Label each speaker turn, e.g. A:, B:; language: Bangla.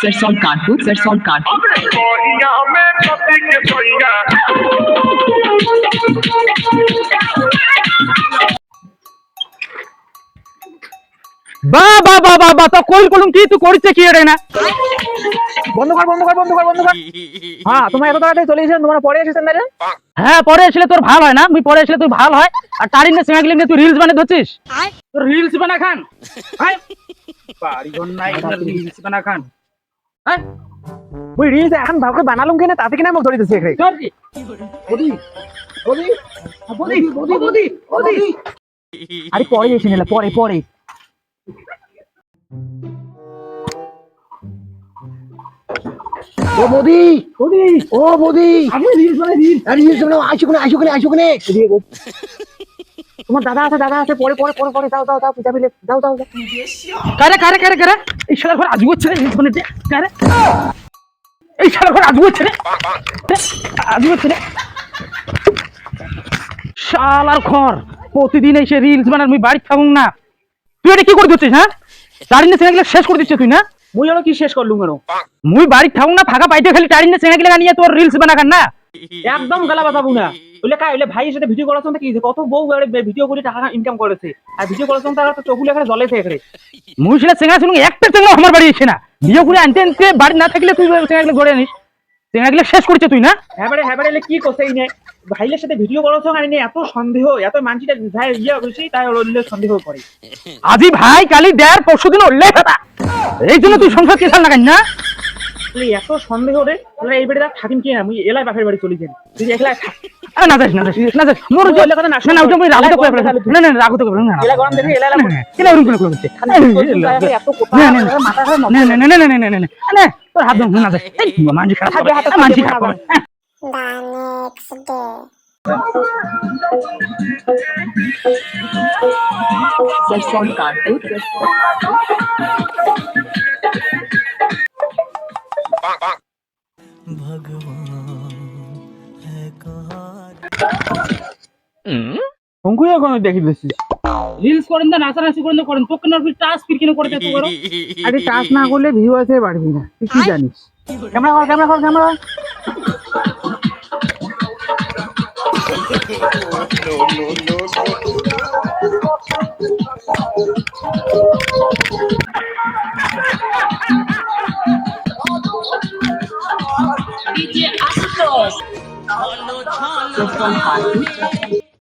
A: सरसोल कानपुर सरसोल कानपुर
B: বা বা বা বা বা তো কইল কলম কি তুই করিস কি এটা না
C: বন্ধ কর বন্ধ কর বন্ধ কর বন্ধ কর। হ্যাঁ তোমরা এত তাড়াতাড়ি চলে এসেছেন তোমরা পরে এসেছেন না রে?
B: হ্যাঁ পরে তোর ভালো হয় না মুই পরে আসলে তুই ভালো হয়। আর তারিন না গেলে তুই রিলস বানাই ধরছিস? তোর রিলস বানা খান। হ্যাঁ? বাড়ি ঘর নাই রিলস বানা খান। হ্যাঁ?
C: ওই রিলস এখন ভালো করে বানালুম কেন তাতে কিনা আমাকে ধরে দিচ্ছে এখানে।
B: তোর কি? বদি বদি বদি বদি বদি বদি।
C: আরে পরে এসে নিলে পরে পরে। ও মোদি
B: বদি।
C: ও মোদি
B: আমি রিলস বানাই রিলস
C: আরে রিলস বানাও আইসো কোনে আইসো কোনে আইসো কোনে। তোমার দাদা আছে দাদা আছে পরে পরে পরে পরে দাও দাও দাও পিতা বিলে দাও দাও দাও।
B: কারে কারে কারে কারে? এই শালা ঘর আজু হচ্ছে রে রিলস বানাতে কারে? এই শালা ঘর আজু হচ্ছে রে আজু হচ্ছে রে শালার ঘর প্রতিদিন এসে রিলস বানার মুই বাড়ি থাকুন না। তুই এটা কি করে দিচ্ছিস হ্যাঁ? টাড়ি না শেষ করে দিচ্ছিস তুই না?
C: মুই আরও কি শেষ করলুম কেন?
B: মুই বাড়ি থাকুন না ফাঁকা পাইতে খালি টাড়ি না সেনাগুলো নিয়ে তোর রিলস বানা খান না?
C: একদম গালা বাতাবো না ওইলে কাই ওইলে ভাইয়ের সাথে ভিডিও কি কত বউ ভিডিও করে টাকা ইনকাম করেছে। আর ভিডিও তারা তো চোখগুলো এখানে
B: মুই সেটা সেঙ্গা শুনুন একটা চেঙ্গা আমার বাড়ি এসে না। বিয়ে করে আনতে আনতে বাড়ি না থাকলে তুই সেঙ্গাগুলো গড়ে আনিস। সেঙ্গাগুলো শেষ করছে তুই না?
C: হ্যাঁ হ্যাঁ কি করছে এই নে ভাইয়ের সাথে ভিডিও করার সময় আনি এত সন্দেহ এত মানসিটা যাই ইয়ে বেশি তাই ওর সন্দেহ করে।
B: আজি ভাই কালি দেড় পরশু দিন কথা এই জন্য তুই সংসার কেসাল লাগাই না
C: এত সন্দেহ রে তাহলে এই বাড়িতে থাকিম কি না মুই এলাই বাপের বাড়ি চলে যাই তুই একলা থাক।
B: আ, না যাস না যাস না যাস মোর
C: ওই এলাকা না,
B: না না ওটা আমি রাগতে করে
C: এলাকা
B: না না রাগতে করে না না
C: এলা গরম দেখে এলা এলা
B: না, না, করে করছে
C: খালি বলছিস যে আগে এত কোপা,
B: না, না, না।
C: মাথা
B: না না না না না না না না না না তোর হাত ধর না যাস মানজি খারাপ মানজি খারাপ হ্যাঁ।
C: হুঙ্কুই এখন দেখি দিচ্ছিস
B: রিলস করেন না নাচানাচি করেন না করেন। তোকে না টাচ ফির কেন করে দেখতে পারো?
C: আরে টাচ না করলে ভিউ আছে বাড়বে না। তুই কি জানিস? ক্যামেরা কর ক্যামেরা কর ক্যামেরা
A: Yeah. প্রথম পাঠ